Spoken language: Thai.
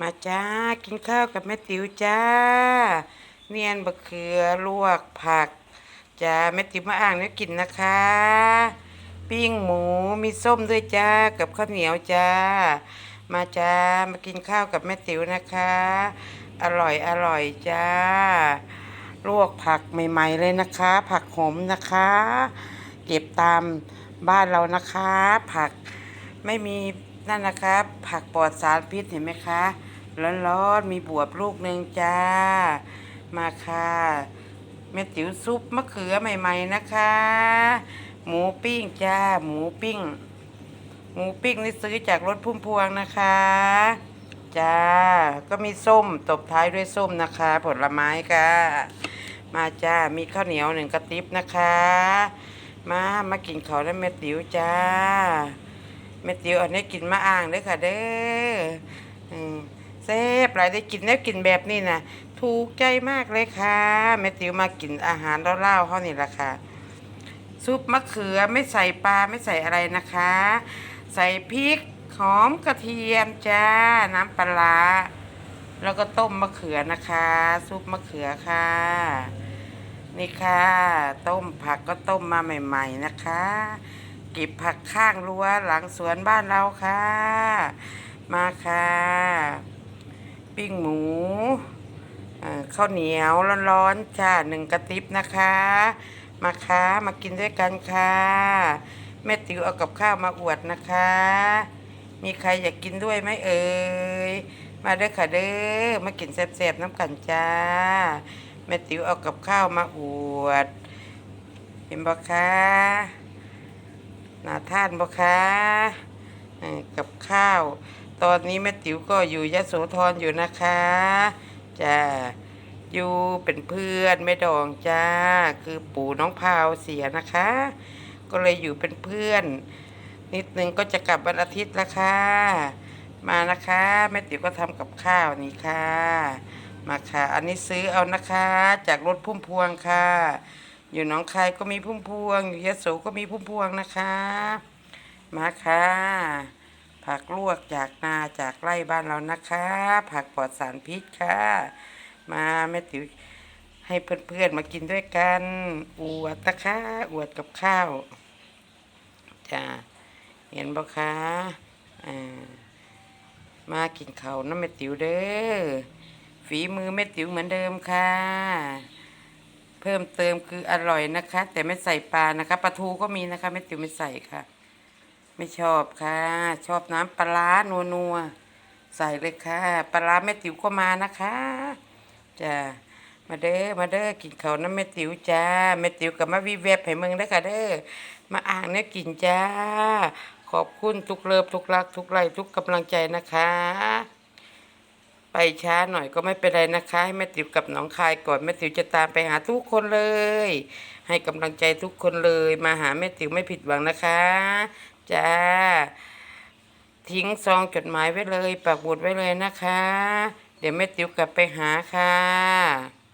มาจ้ากินข้าวกับแม่ติ๋วจ้า เนียนบะเขือลวกผักจ้าแม่ติ๋วมาอ่างเนี้ยกินนะคะ ปิ้งหมูมีส้มด้วยจ้ากับข้าวเหนียวจ้า มาจ้ามากินข้าวกับแม่ติ๋วนะคะ อร่อยอร่อยจ้า ลวกผักใหม่ ๆ เลยนะคะ ผักหอมนะคะ เก็บตามบ้านเรานะคะ ผักไม่มี นั่นนะคะผักปลอดสารพิษเห็นไหมคะ ร้อนๆมีบวบลูกหนึ่งจ้า มาค่ะแม่ติ๋วซุปมะเขือใหม่ ๆนะคะ หมูปิ้งจ้า หมูปิ้ง หมูปิ้งนี่ซื้อจากรถพุ่มพวงนะคะ จ้า ก็มีส้มตบท้ายด้วยส้มนะคะ ผลไม้ค่ะ มาจ้า มีข้าวเหนียวหนึ่งกระติบนะคะ มา มากินข้าวแล้วแม่ติ๋วจ้า แม่ติ๋วอันนี้กินมาอ่างเด้อค่ะเด้อแซ่บหลายได้กินแล้วกินแบบนี้นะถูกใจมากเลยค่ะแม่ติวมากินอาหารเล่าๆเขานี่แหละค่ะซุปมะเขือไม่ใส่ปลาไม่ใส่อะไรนะคะ ใส่พริกหอมกระเทียมจ้าน้ำปลาแล้วก็ต้มมะเขือนะคะ ซุปมะเขือค่ะ นี่ค่ะ ต้มผักก็ต้มมาใหม่ ๆ นะคะ เก็บผักข้างรั้วหลังสวนบ้านเราค่ะ มาค่ะ ปิ้งหมูข้าวเหนียวร้อนๆจ้าหนึ่งกระติบนะคะ มาค่ะมากินด้วยกันค่ะแม่ติ๋วเอากับข้าวมาอวดนะคะ มีใครอยากกินด้วยไหมเอ่ยมาเด้อค่ะเด้อมากินแซ่บๆน้ำกันจ้าแม่ติ๋วเอากับข้าวมาอวด เห็นบ่คะ น่าท่านบ่คะเอ่อกับข้าว ตอนนี้แม่ติ๋วก็อยู่ยะโสธรอยู่นะคะจ้าอยู่เป็นเพื่อนแม่ดองจ้า คือปู่น้องพาวเสียนะคะ ก็เลยอยู่เป็นเพื่อน นิดนึงก็จะกลับวันอาทิตย์ละค่ะ มานะคะแม่ติ๋วก็ทำกับข้าวนี่ค่ะ มาค่ะ อันนี้ซื้อเอานะคะ จากรถพุ่มพวงค่ะ อยู่หนองคายก็มีพุ่มพวง อยู่ยะโสก็มีพุ่มพวงนะคะ มาค่ะ ผักลวกจากนาจากไร่บ้านเรานะคะ ผักปลอดสารพิษค่ะ มาแม่ติ๋วให้เพื่อนๆมากินด้วยกันอวดนะคะอวดกับข้าวจ้าเห็นบ่คะอ่ามากินเขาน้ำแม่ติ๋วเด้อฝีมือแม่ติ๋วเหมือนเดิมค่ะ พิ่มเติมคืออร่อยนะคะ แต่ไม่ใส่ปลานะคะปลาทูก็มีนะคะแม่ติ๋วไม่ใส่ค่ะ ไม่ชอบค่ะ ชอบน้ำปลาร้านัวนัวใส่เลยค่ะปลาร้าแม่ติ๋วก็มานะคะจ้ามาเด้อมาเด้อกินเขาน้ำแม่ติ๋วจ้าแม่ติ๋วกับมาวีเว็บให้มืองเด้ค่ะเด้อมาอ่างเนี่ยกินจ้า ขอบคุณทุกเลิฟทุกรัก ทุกไลทุกกำลังใจนะคะ ไปช้าหน่อยก็ไม่เป็นไรนะคะ ให้แม่ติ๋วกับน้องคายก่อนแม่ติ๋วจะตามไปหาทุกคนเลย ให้กำลังใจทุกคนเลย มาหาแม่ติ๋วไม่ผิดหวังนะคะจ้าทิ้งซองจดหมายไว้เลยปักบุดไว้เลยนะคะ เดี๋ยวแม่ติ๋วกลับไปหาค่ะ